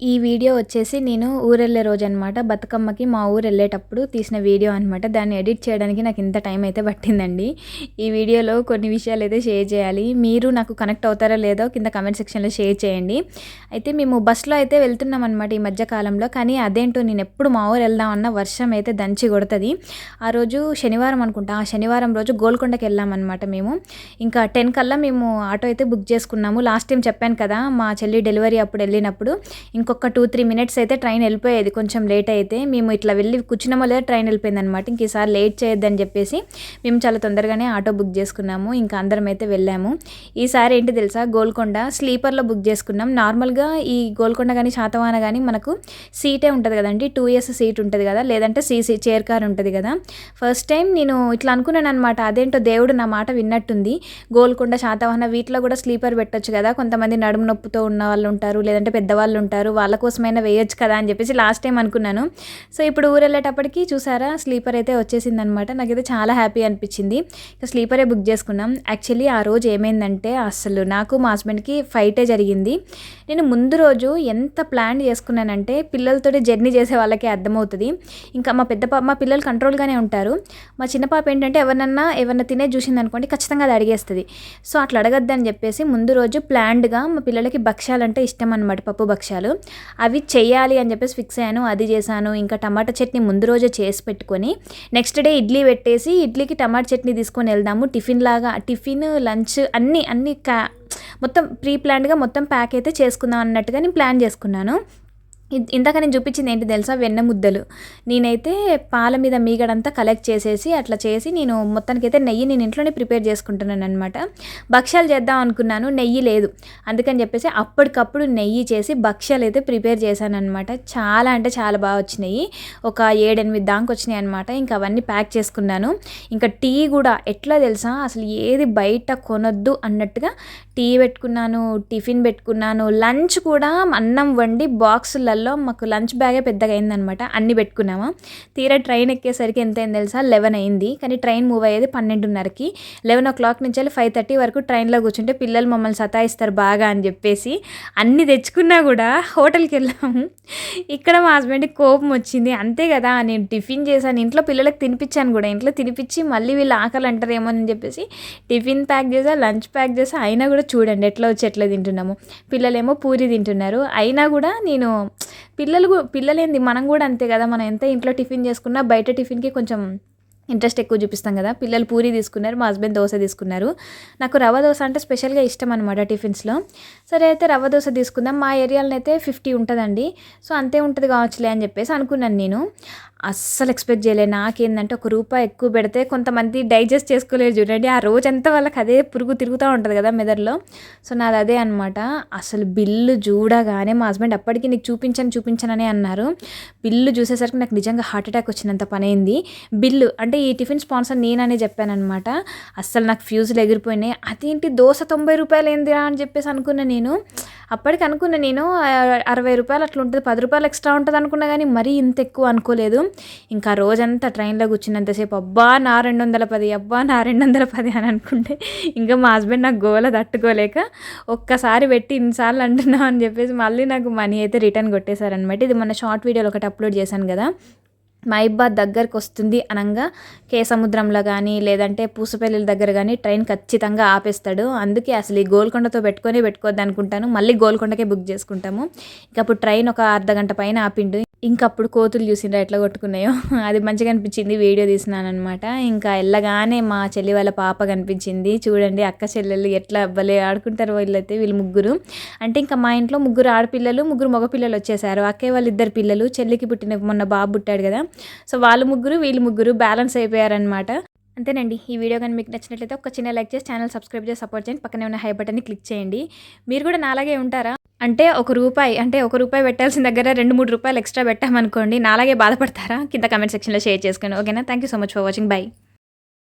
ఈ వీడియో వచ్చేసి నేను ఊరెళ్ళే రోజు అనమాట బతుకమ్మకి మా ఊరు వెళ్ళేటప్పుడు తీసిన వీడియో అనమాట దాన్ని ఎడిట్ చేయడానికి నాకు ఇంత టైం అయితే పట్టిందండి. ఈ వీడియోలో కొన్ని విషయాలు అయితే షేర్ చేయాలి. మీరు నాకు కనెక్ట్ అవుతారో లేదో కింద కమెంట్ సెక్షన్లో షేర్ చేయండి. అయితే మేము బస్సులో అయితే వెళ్తున్నాం అనమాట ఈ మధ్యకాలంలో కానీ అదేంటో నేను ఎప్పుడు మా ఊరు వెళ్దామన్న వర్షం అయితే దంచి కొడుతుంది. ఆ రోజు శనివారం అనుకుంటా. ఆ శనివారం రోజు గోల్కొండకి వెళ్ళామన్నమాట మేము. ఇంకా టెన్ కల్లా మేము ఆటో అయితే బుక్ చేసుకున్నాము. లాస్ట్ టైం చెప్పాను కదా మా చెల్లి డెలివరీ అప్పుడు వెళ్ళినప్పుడు. ఇంకొక టూ త్రీ మినిట్స్ అయితే ట్రైన్ వెళ్ళిపోయేది. కొంచెం లేట్ అయితే మేము ఇట్లా వెళ్ళి కూర్చున్నామో లేదా ట్రైన్ వెళ్ళిపోయింది అనమాట ఇంక ఈసారి లేట్ చేయొద్దని చెప్పేసి మేము చాలా తొందరగానే ఆటో బుక్ చేసుకున్నాము. ఇంకా అందరం అయితే వెళ్ళాము. ఈసారి ఏంటి తెలుసా? గోల్కొండ స్లీపర్లో బుక్ చేసుకున్నాం. నార్మల్గా ఈ గోల్కొండ కానీ శాతవాన కానీ మనకు సీటే ఉంటుంది కదండి. టూ ఇయర్స్ సీట్ ఉంటుంది కదా. లేదంటే సీసీ చైర్ కార్ ఉంటుంది కదా. ఫస్ట్ టైం నేను ఇట్లా అనుకున్నాను అనమాట అదేంటో దేవుడు నా మాట విన్నట్టుంది. గోల్కొండ శాతవాహన వీటిలో కూడా స్లీపర్ పెట్టొచ్చు కదా. కొంతమంది నడుము నొప్పుతో ఉన్న వాళ్ళు ఉంటారు. లేదంటే పెద్దవాళ్ళు ఉంటారు. వాళ్ళ కోసమైనా వేయొచ్చు కదా అని చెప్పేసి లాస్ట్ టైం అనుకున్నాను. సో ఇప్పుడు ఊరు వెళ్ళేటప్పటికి చూసారా స్లీపర్ అయితే వచ్చేసింది అనమాట నాకైతే చాలా హ్యాపీ అనిపించింది. స్లీపరే బుక్ చేసుకున్నాం. యాక్చువల్లీ ఆ రోజు ఏమైందంటే అసలు నాకు మా హస్బెండ్కి ఫైటే జరిగింది. నేను ముందు రోజు ఎంత ప్లాన్ చేసుకున్నానంటే పిల్లలతో జర్నీ చేసే వాళ్ళకి అర్థమవుతుంది. ఇంకా మా పెద్ద పాప మా పిల్లలు కంట్రోల్గానే ఉంటారు. మా చిన్న పాప ఏంటంటే ఎవరన్నా ఎవరన్నా తినే చూసింది అనుకోండి ఖచ్చితంగా అది అడిగేస్తుంది. సో అట్లా అడగద్దని చెప్పేసి ముందు రోజు ప్లాన్డ్గా మా పిల్లలకి భక్ష్యాలంటే ఇష్టం అనమాట పప్పు భక్ష్యాలు. అవి చేయాలి అని చెప్పేసి ఫిక్స్ అయ్యాను అది చేశాను. ఇంకా టమాటా చట్నీ ముందు రోజే చేసి పెట్టుకొని నెక్స్ట్ డే ఇడ్లీ పెట్టేసి ఇడ్లీకి టమాటా చట్నీ తీసుకొని వెళ్దాము. టిఫిన్ లాగా టిఫిన్ లంచ్ అన్నీ అన్నీ కా మొత్తం ప్రీ ప్లాన్డ్గా మొత్తం ప్యాక్ అయితే చేసుకుందాం అన్నట్టుగా నేను ప్లాన్ చేసుకున్నాను. ఇందాక నేను చూపించింది ఏంటి తెలుసా? వెన్న ముద్దలు. నేనైతే పాల మీద మీగడంతా కలెక్ట్ చేసేసి అట్లా చేసి నేను మొత్తానికైతే నెయ్యి నేను ఇంట్లోనే ప్రిపేర్ చేసుకుంటున్నాను అనమాట భక్ష్యాలు చేద్దాం అనుకున్నాను నెయ్యి లేదు. అందుకని చెప్పేసి అప్పటికప్పుడు నెయ్యి చేసి భక్ష్యాలు అయితే ప్రిపేర్ చేశాను అనమాట చాలా అంటే చాలా బాగా వచ్చినాయి. ఒక ఏడెనిమిది దాకా వచ్చినాయి అనమాట ఇంకా అవన్నీ ప్యాక్ చేసుకున్నాను. ఇంకా టీ కూడా ఎట్లా తెలుసా? అసలు ఏది బయట కొనొద్దు అన్నట్టుగా టీ పెట్టుకున్నాను టిఫిన్ పెట్టుకున్నాను లంచ్ కూడా అన్నం వండి బాక్సులలో రోజులలో మాకు లంచ్ బ్యాగే పెద్దగా అయిందనమాట. అన్ని పెట్టుకున్నాము. తీరా ట్రైన్ ఎక్కేసరికి ఎంత అయింది తెలుసా? లెవెన్ అయింది. కానీ ట్రైన్ మూవ్ అయ్యేది పన్నెండున్నరకి. లెవెన్ ఓ క్లాక్ నుంచి వెళ్ళి ఫైవ్ థర్టీ వరకు ట్రైన్లో కూర్చుంటే పిల్లలు మమ్మల్ని సతాయిస్తారు బాగా అని చెప్పేసి అన్ని తెచ్చుకున్నా కూడా హోటల్కి వెళ్ళాము. ఇక్కడ మా హస్బెండ్కి కోపం వచ్చింది. అంతే కదా నేను టిఫిన్ చేశాను. ఇంట్లో పిల్లలకు తినిపించాను కూడా. ఇంట్లో తినిపించి మళ్ళీ వీళ్ళు ఆకలి అంటారేమో అని చెప్పేసి టిఫిన్ ప్యాక్ చేసా లంచ్ ప్యాక్ చేసా. అయినా కూడా చూడండి ఎట్లా వచ్చి ఎట్లా తింటున్నాము. పిల్లలేమో పూరి తింటున్నారు. అయినా కూడా నేను పిల్లలు పిల్లలేంది మనం కూడా అంతే కదా మనం ఎంత ఇంట్లో టిఫిన్ చేసుకున్నా బయట టిఫిన్కి కొంచెం ఇంట్రెస్ట్ ఎక్కువ చూపిస్తాం కదా. పిల్లలు పూరి తీసుకున్నారు మా హస్బెండ్ దోశ తీసుకున్నారు. నాకు రవ్వ దోశ అంటే స్పెషల్గా ఇష్టం అనమాట టిఫిన్స్లో. సరే అయితే రవ్వ దోశ తీసుకుందాం. మా ఏరియాలో అయితే ఫిఫ్టీ ఉంటుందండి. సో అంతే ఉంటుంది కావచ్చులే అని చెప్పేసి అనుకున్నాను నేను. అస్సలు ఎక్స్పెక్ట్ చేయలేదు. నాకేందంటే ఒక రూపాయి ఎక్కువ పెడితే కొంతమంది డైజెస్ట్ చేసుకోలేరు చూడండి. ఆ రోజంతా వాళ్ళకి అదే పురుగు తిరుగుతూ ఉంటుంది కదా మెదడులో. సో నాది అదే అనమాట అసలు బిల్లు చూడగానే మా హస్బెండ్ అప్పటికి నీకు చూపించని చూపించనని అన్నారు. బిల్లు చూసేసరికి నాకు నిజంగా హార్ట్ అటాక్ వచ్చినంత పని అయింది బిల్లు అంటే ఈ టిఫిన్ స్పాన్సర్ నేననే చెప్పానమాట అస్సలు నాకు ఫ్యూజులు ఎగిరిపోయినాయి. అదేంటి దోశ తొంభై రూపాయలు ఏందిరా అని చెప్పేసి అనుకున్నా నేను. అప్పటికి అనుకున్నా నేను అరవై రూపాయలు అట్లా ఉంటుంది పది రూపాయలు ఎక్స్ట్రా ఉంటుంది అనుకున్నా కానీ మరీ ఇంత ఎక్కువ అనుకోలేదు. ఇంకా రోజంతా ట్రైన్లో కూర్చున్నంతసేపు అబ్బా నా రెండు వందల పది అబ్బా నా రెండు వందల పది అని అనుకుంటే ఇంకా మా హస్బెండ్ నాకు గోల తట్టుకోలేక ఒక్కసారి పెట్టి ఇన్నిసార్లు అంటున్నావు అని చెప్పేసి మళ్ళీ నాకు మనీ అయితే రిటర్న్ కొట్టేశారనమాట ఇది మన షార్ట్ వీడియోలో ఒకటి అప్లోడ్ చేశాను కదా. మైబాద్ దగ్గరకు వస్తుంది అనగా కే సముద్రంలో కానీ లేదంటే పూసపల్లిల దగ్గర కానీ ట్రైన్ ఖచ్చితంగా ఆపేస్తాడు. అందుకే అసలు ఈ గోల్కొండతో పెట్టుకొని పెట్టుకోవద్దు అనుకుంటాను మళ్ళీ గోల్కొండకే బుక్ చేసుకుంటాము. ఇంక అప్పుడు ట్రైన్ ఒక అర్ధ గంట పైన ఆపిండు. ఇంకప్పుడు కోతులు చూసిండ్రా ఎట్లా కొట్టుకున్నాయో. అది మంచిగా అనిపించింది వీడియో తీసినాను అనమాట ఇంకా వెళ్ళగానే మా చెల్లి వాళ్ళ పాప కనిపించింది. చూడండి అక్క చెల్లెలు ఎట్లా అవ్వలే ఆడుకుంటారు వీళ్ళైతే వీళ్ళు ముగ్గురు. అంటే ఇంకా మా ఇంట్లో ముగ్గురు ఆడపిల్లలు ముగ్గురు మగపిల్లలు వచ్చేసారు. అక్కే వాళ్ళు ఇద్దరు పిల్లలు చెల్లికి పుట్టిన మొన్న బాబు పుట్టాడు కదా. సో వాళ్ళు ముగ్గురు వీళ్ళు ముగ్గురు బ్యాలెన్స్ అయిపోయారనమాట అంతేనండి. ఈ వీడియో కానీ మీకు నచ్చినట్లయితే ఒక చిన్న లైక్ చేసి ఛానల్ సబ్స్క్రైబ్ చేసి సపోర్ట్ చేయండి. పక్కనే ఉన్న హై బటన్ని క్లిక్ చేయండి. మీరు కూడా నాలాగే ఉంటారా? అంటే ఒక రూపాయి అంటే ఒక రూపాయి పెట్టాల్సిన దగ్గర రెండు మూడు రూపాయలు ఎక్స్ట్రా పెట్టామనుకోండి నాలాగే బాధపడతారా? కింద కమెంట్ సెక్షన్లో షేర్ చేసుకోండి. ఓకేనా? Thank you so much for watching. Bye.